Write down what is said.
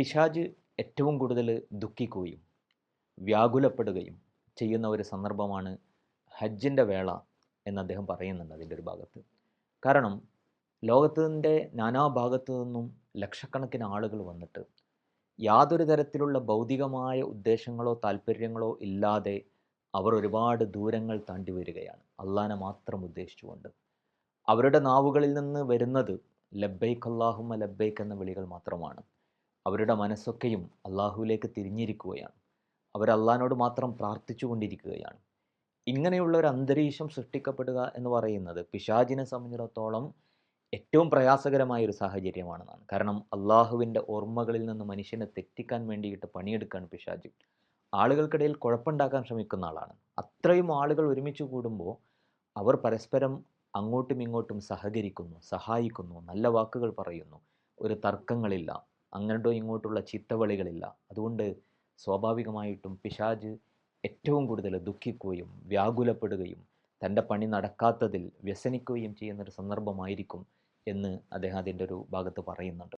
പിശാജ് ഏറ്റവും കൂടുതൽ ദുഃഖിക്കുകയും വ്യാകുലപ്പെടുകയും ചെയ്യുന്ന ഒരു സന്ദർഭമാണ് ഹജ്ജിന്റെ വേള എന്ന് അദ്ദേഹം പറയുന്നുണ്ട് അതിന്റെ ഒരു ഭാഗത്ത്. കാരണം ലോകത്തിന്റെ നാനാഭാഗത്തു നിന്നും ലക്ഷക്കണക്കിന് ആളുകൾ വന്നിട്ട് യാതൊരു തരത്തിലുള്ള ഭൗതികമായ ഉദ്ദേശങ്ങളോ താല്പര്യങ്ങളോ ഇല്ലാതെ അവർ ഒരുപാട് ദൂരങ്ങൾ താണ്ടി വരികയാണ്. അള്ളാനെ മാത്രം ഉദ്ദേശിച്ചുകൊണ്ട്. അവരുടെ നാവുകളിൽ നിന്ന് വരുന്നത് ലബ്ബൈക്ക് അള്ളാഹുമ ലബ്ബൈക്ക് എന്ന വിളികൾ മാത്രമാണ്. അവരുടെ മനസ്സൊക്കെയും അള്ളാഹുവിലേക്ക് തിരിഞ്ഞിരിക്കുകയാണ്. അവർ അള്ളഹാനോട് മാത്രം പ്രാർത്ഥിച്ചു കൊണ്ടിരിക്കുകയാണ് ഇങ്ങനെയുള്ള ഒരു അന്തരീക്ഷം സൃഷ്ടിക്കപ്പെടുക എന്ന് പറയുന്നത് പിശാജിനെ സംബന്ധിച്ചിടത്തോളം ഏറ്റവും പ്രയാസകരമായ ഒരു സാഹചര്യമാണെന്നാണ്. കാരണം അള്ളാഹുവിന്റെ ഓർമ്മകളിൽ നിന്ന് മനുഷ്യനെ തെറ്റിക്കാൻ വേണ്ടിയിട്ട് പണിയെടുക്കുകയാണ് പിശാജ് ആളുകൾക്കിടയിൽ കുഴപ്പമുണ്ടാക്കാൻ ശ്രമിക്കുന്ന ആളാണ്. അത്രയും ആളുകൾ ഒരുമിച്ച് കൂടുമ്പോൾ അവർ പരസ്പരം അങ്ങോട്ടും ഇങ്ങോട്ടും സഹകരിക്കുന്നു സഹായിക്കുന്നു നല്ല വാക്കുകൾ പറയുന്നു ഒരു തർക്കങ്ങളില്ല. അങ്ങോട്ടോ ഇങ്ങോട്ടുള്ള ചിത്തവളികളില്ല അതുകൊണ്ട് സ്വാഭാവികമായിട്ടും പിശാജ് ഏറ്റവും കൂടുതൽ ദുഃഖിക്കുകയും വ്യാകുലപ്പെടുകയും തന്റെ പണി നടക്കാത്തതിൽ വ്യസനിക്കുകയും ചെയ്യുന്നൊരു സന്ദർഭമായിരിക്കും എന്ന് അദ്ദേഹം അതിന്റെ ഒരു ഭാഗത്ത് പറയുന്നുണ്ട്.